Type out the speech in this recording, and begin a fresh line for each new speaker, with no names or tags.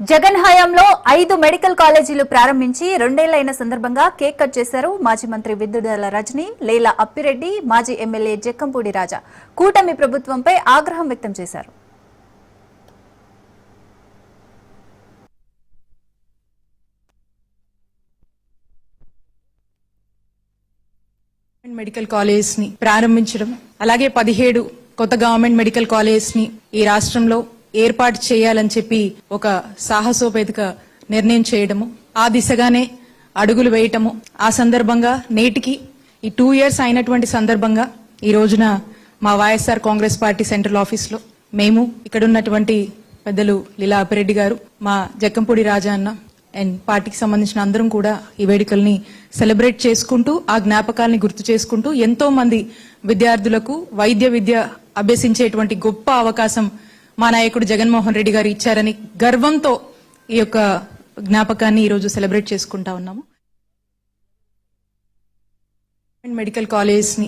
జగన్ హయాంలో ఐదు మెడికల్ కాలేజీలు ప్రారంభించి రెండేళ్ళైన సందర్భంగా కేక్ కట్ చేశారు మాజీ మంత్రి విద్యుడాల రజని లేలా అప్పిరెడ్డి మాజీ ఎమ్మెల్యే జక్కంపూడి రాజా. కూటమి ప్రభుత్వంపై ఆగ్రహం వ్యక్తం చేశారు.
గవర్నమెంట్ మెడికల్ కాలేజ్ని ప్రారంభించడం అలాగే పదిహేడు కొత్త గవర్నమెంట్ మెడికల్ కాలేజ్ని ఈ రాష్ట్రంలో ఏర్పాటు చేయాలని చెప్పి ఒక సాహసోపేతిక నిర్ణయం చేయడము ఆ దిశగానే అడుగులు వేయటము. ఆ సందర్భంగా నేటికి ఈ టూ ఇయర్స్ అయినటువంటి సందర్భంగా ఈ రోజున మా వైఎస్ఆర్ కాంగ్రెస్ పార్టీ సెంట్రల్ ఆఫీస్లో మేము ఇక్కడ ఉన్నటువంటి పెద్దలు లీలా అప్పిరెడ్డి గారు మా జక్కంపూడి రాజా అన్న అండ్ పార్టీకి సంబంధించిన అందరం కూడా ఈ వేడుకల్ని సెలబ్రేట్ చేసుకుంటూ ఆ జ్ఞాపకాల్ని గుర్తు చేసుకుంటూ ఎంతో మంది విద్యార్థులకు వైద్య విద్య అభ్యసించేటువంటి గొప్ప అవకాశం మా నాయకుడు జగన్మోహన్ రెడ్డి గారు ఇచ్చారని గర్వంతో ఈ యొక్క జ్ఞాపకాన్ని ఈ రోజు సెలబ్రేట్ చేసుకుంటా ఉన్నాము. మెడికల్ కాలేజ్ని